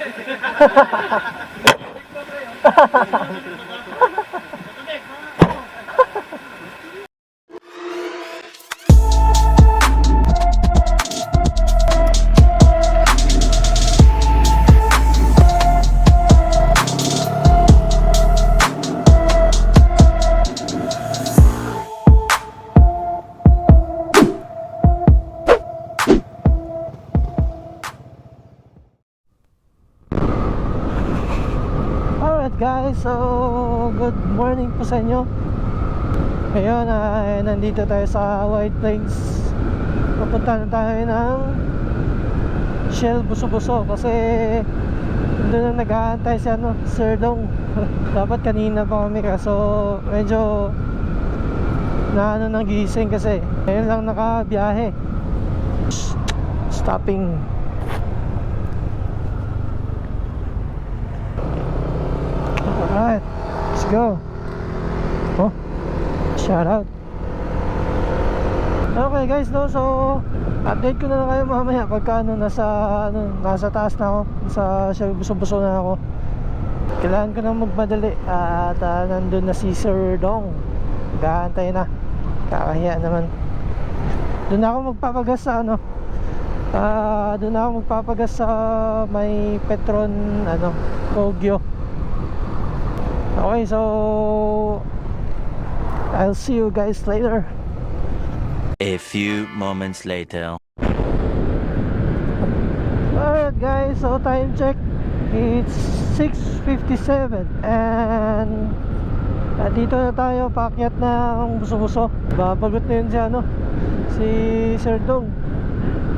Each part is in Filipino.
Alright guys, so good morning po sa inyo. Ngayon ay nandito tayo sa White Plains. Papunta na tayo ng Shell Buso-Buso Kasi doon na nag-aantay si ano, Sir Dong. Dapat kanina pa kami kaso medyo na ano nang gising kasi. Ngayon lang nakabiyahe. Stopping Alright, let's go. Oh, shout out. Okay guys, no, so update ko na lang kayo mamaya pagka ano, nasa, ano, nasa taas na ako, sa siya buso-buso na ako. Kailangan ko na magmadali at ah, nandun na si Sir Dong. Gaantay na. Kakahiya naman. Doon ako magpapagas sa ano, ah doon ako magpapagas sa may Petron, ano, Kogyo. Okay, so I'll see you guys later. A few moments later. Alright guys, so time check. It's 6.57 and dito na tayo, paakyat na ang buso-buso. Babagot na yun si ano, si Sir Dong.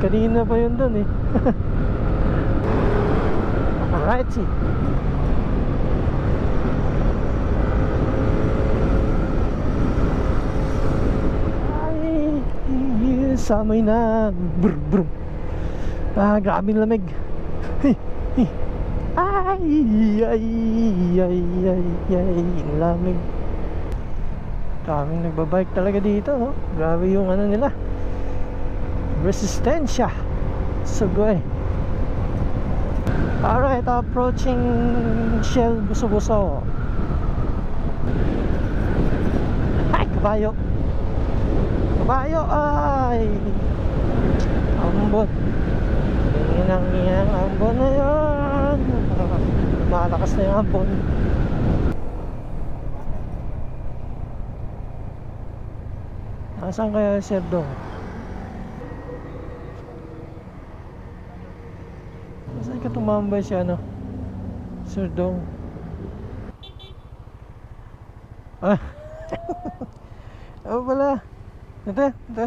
Kanina pa yun dun eh. Alright, see. Ay, samay na. Brr, brr. Ah, grabe lamig. Hey, hey. Ay, ay, ay, ay, ay, ang lamig. Daming nagbabike talaga dito, no? Grabe yung ano nila. Resistensya. Sugoy. Alright, approaching Shell Buso-Buso. Ay, kabayo. Kabayo, ay. Ambot. Tingin ang iyang ambon na yan. Malakas na yung ambon. Nasaan kaya si Sir Dong? Nasaan ka tumambay siya ano? Sir Dong. Ah. Ano pala? Ito, ito.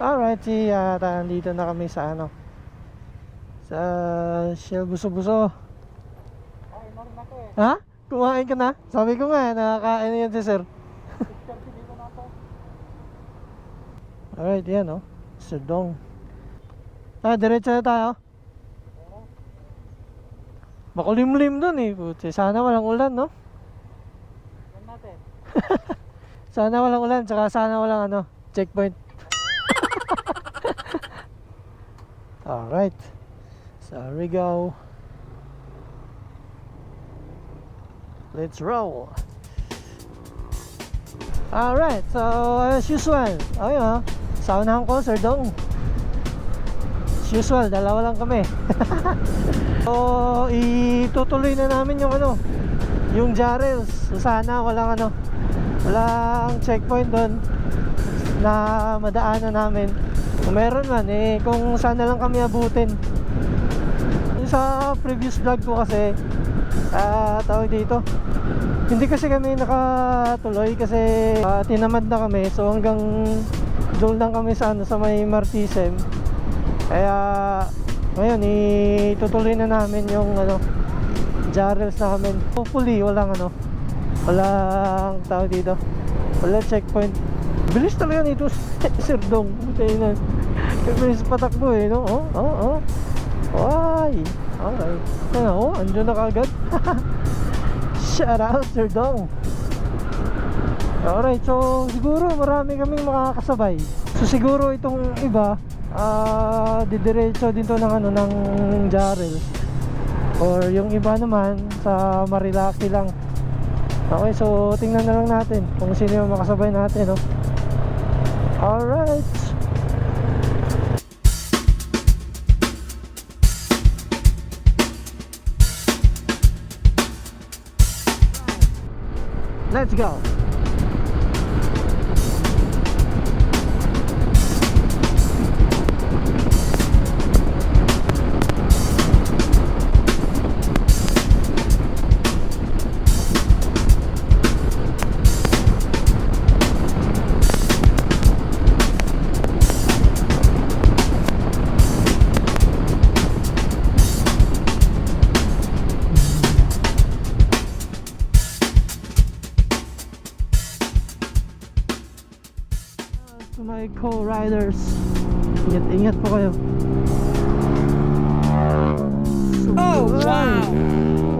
Alright, si uh, nandito na kami sa ano sa Shell Buso-Buso. Ay, narin ako eh. Ha? Kumain ka na? Sabi ko nga, nakakain na yan si sir. Dito na. Alright, yan oh. Sir Dong. Ah, diretso na tayo. Makulimlim dun eh. Puti. Sana walang ulan, no? Natin. Sana walang ulan, tsaka sana walang ano, checkpoint. Alright. So we go. Let's roll. Alright, so as usual, ayun ha, saunahan ko, Sir Dong. As usual, dalawa lang kami. so, itutuloy na namin yung ano, yung Jarels. So, sana walang ano, walang checkpoint doon na madaanan namin. Kung meron man, eh, kung sana lang kami abutin. Yung sa previous vlog ko kasi, ah, tawag dito, hindi kasi kami nakatuloy kasi ah, tinamad na kami. So hanggang doon lang kami sa, ano, sa may Martisem. Kaya ngayon itutuloy na namin yung ano Jarrels namin. Hopefully walang ano walang tawag dito. Walang checkpoint. Bilis talaga nito Sir Dong. Bilis patakbo eh, no? Oh, oh, oh. Why? Okay. Ano, oh, andun na kagad. Shout out, Sir Dong. Alright, so siguro marami kaming makakasabay. So siguro itong iba, ah didiretso din to ng ano ng Jarel. Or yung iba naman sa Marilaki lang. Okay, so tingnan na lang natin kung sino yung makasabay natin, no. Alright. Let's go. My co-riders. Ingat ingat po kayo. Oh wow.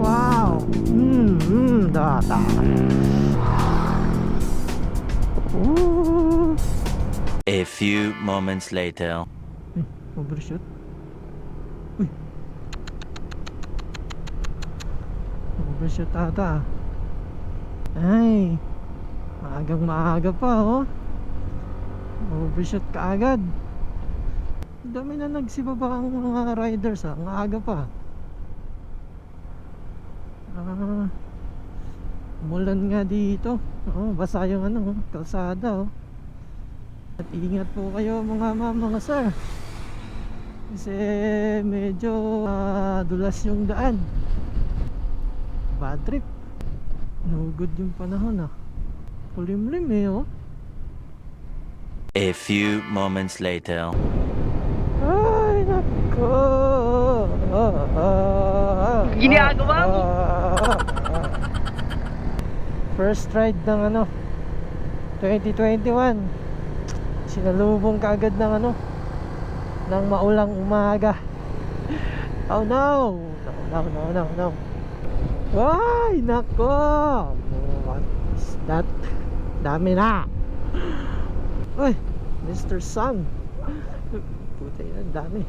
Wow. Mm, mm, data. Ooh. A few moments later. Uy, overshoot Uy. overshoot ata. Ay maagang maaga pa oh overshoot ka agad dami na nagsibaba ang mga riders ah. Ang aga pa. Ah mulan nga dito. Oh, basa yung ano kalsada oh. At ingat po kayo mga ma'am mga sir. Kasi medyo ah, dulas yung daan. Bad trip. No good yung panahon ah. Kulimlim eh oh A few moments later. Ay, nako. Ginagawa mo? First ride ng ano 2021 Sinalubong kaagad ng ano ng maulang umaga Oh no No, no, no, no, no Ay, nako What is that? Dami na Uy, Mr. Sun. Puta yan, dami.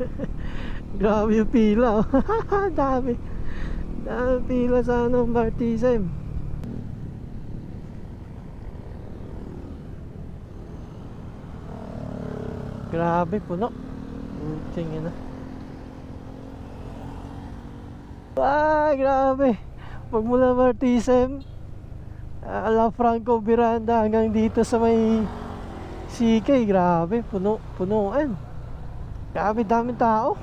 Grabe yung pila oh. Dami. Dami pila sa ano, baptism Grabe puno. Puting ina. Ah, grabe. Pagmula baptism uh, La Franco Miranda hanggang dito sa may CK, grabe, puno, punuan. Grabe, daming tao.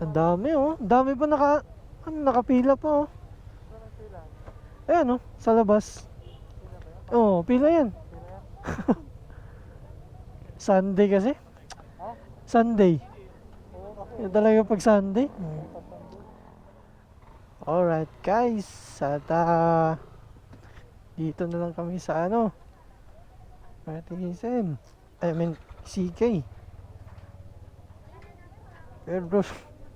Ang dami oh. Dami pa naka ano, nakapila pa oh. Ayan oh, sa labas. Oo, oh, pila yan. Sunday kasi. Sunday. Yan talaga pag Sunday. Alright guys. At ah, dito na lang kami sa ano. Martinism. I mean, CK. Pero bro,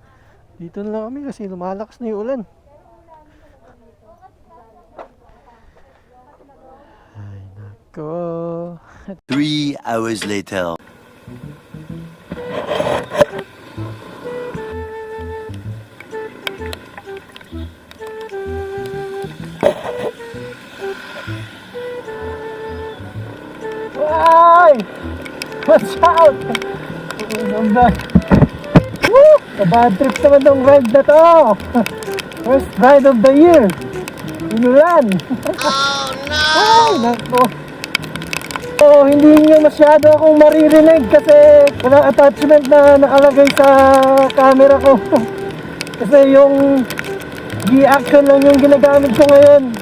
dito na lang kami kasi lumalakas na yung ulan. Nako. Three hours later. Ay! Watch out! Number. Woo! Kabad trip naman ng ride na to! First ride of the year! Inulan! Oh no! Ay, nako! So, hindi nyo masyado akong maririnig kasi walang attachment na nakalagay sa camera ko. kasi yung G-Action lang yung ginagamit ko ngayon.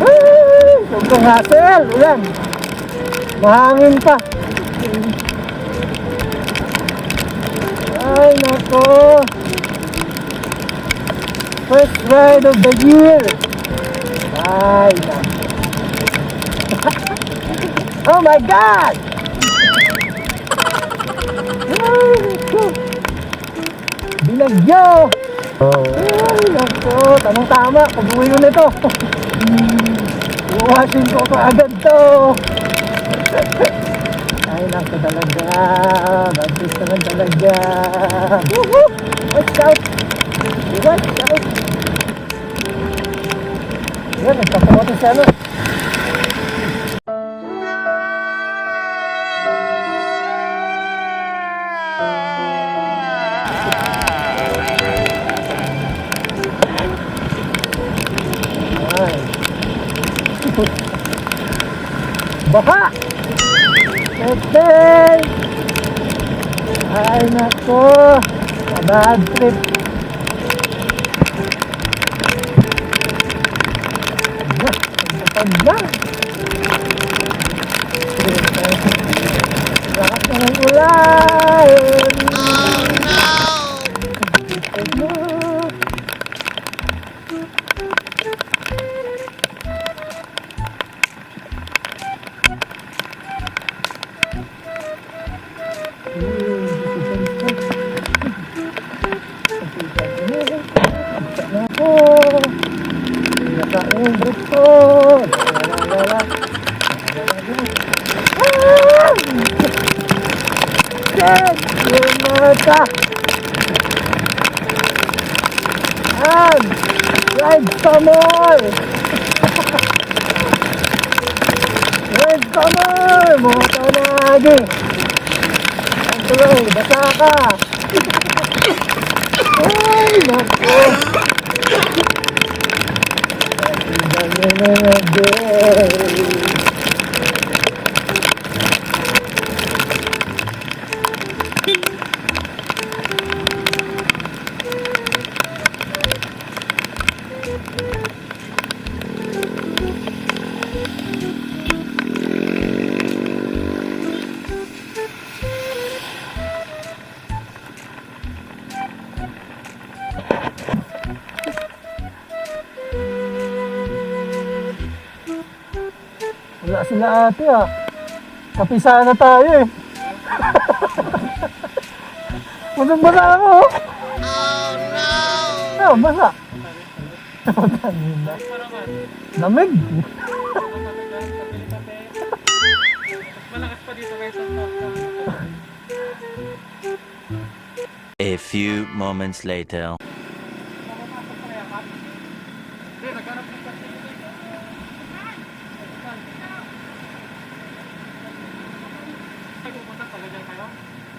Ay! Sobrang hassle! Ulan! Mahangin pa. Ay, nako. First ride of the year! Ay, na. Oh my God! Binagyo! Ay, naku. Tamang tama. Pag uwi ko nito. Iwasin ko pa agad to. Ay, naku talaga. Bagis naman talaga. Woohoo! Watch out! Watch out! Yan, nagpapamoto siya ano. Ay. Baha! Teteng! Ay, nako! Bad trip. Ano? Na lagi! Ang tuloy, basa ka! Ay, naku! Ang dami na sila ate ah. Kapisa na tayo eh. Masang basa ako oh. Oh no! Oh, basa. Kanina. Lamig. Malakas pa dito guys. A few moments later. Hindi, naghanap ng taxi dito. Ay, pupunta pala dyan kayo?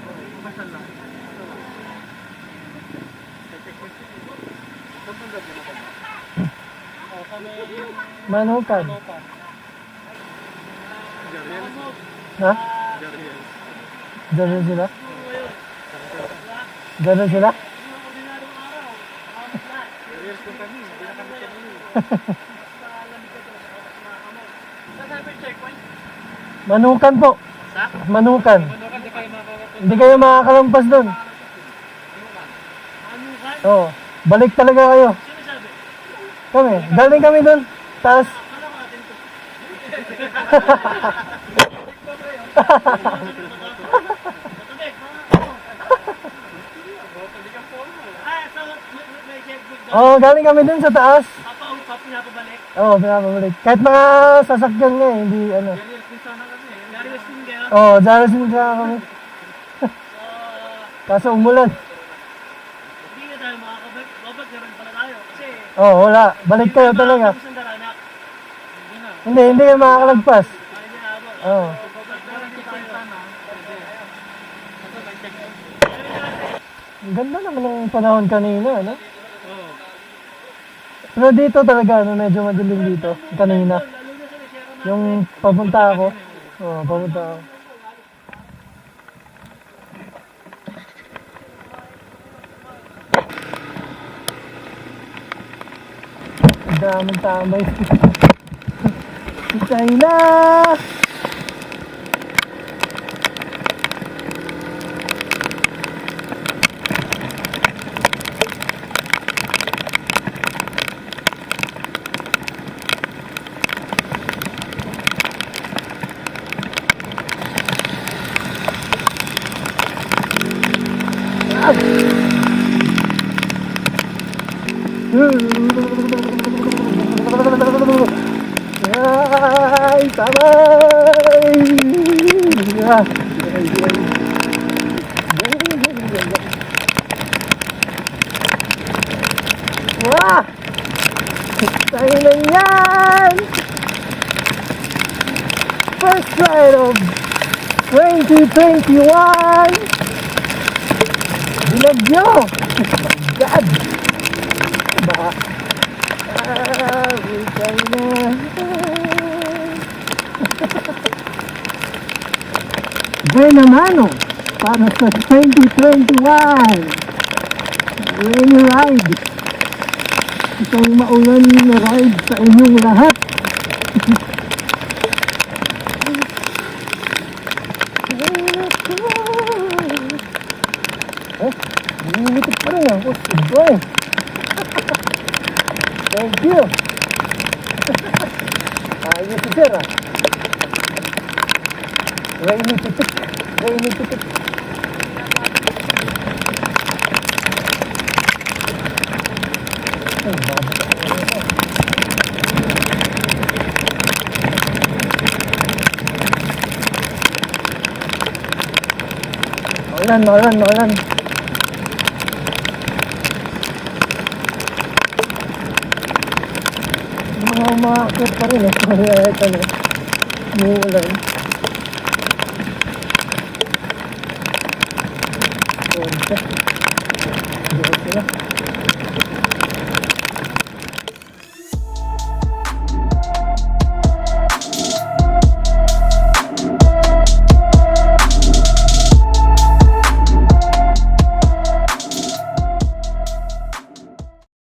Pupuntan lang. Pupunta dyan ako. Oh, kami Manukan. Ha? Ganun sila? Ganun sila? Manukan po. Manukan. Hindi kayo makakalampas doon. Oo. Balik talaga kayo. Kami. Galing kami doon. Taas. Oo, galing kami doon sa taas. Oo, pinapabalik. Kahit mga sasakyan nga eh, hindi ano. Oo, oh, Darasin ka kami. Kaso umulan. Hindi na tayo makakabalik. Babag na rin pala tayo. Kasi, Oo, oh, wala. Balik kayo talaga. Hindi. Hindi, kayo makakalagpas. Oo. Out. Ang ganda naman ng panahon kanina, ano? Pero dito talaga, ano, medyo madilim dito. Kanina. Yung papunta ako. Oo, papunta ako. Ang daming tambay. したいなうん。Sabay! Ah, Wah! Tayo na yan! First ride of 2021! Binagyo! God! Ba? Ah, bigay na. Buena mano para sa 2021 Rainy ride Isang maulan na ride sa inyong lahat Oh, nanginitik pa rin ako. Boy. Thank you. Ayos si ah. Titik. Rainy titik. Ay. Maulan, maulan, maulan. Mga umakit pa rin eh. Kaya ito na. Umuulan. Gracias.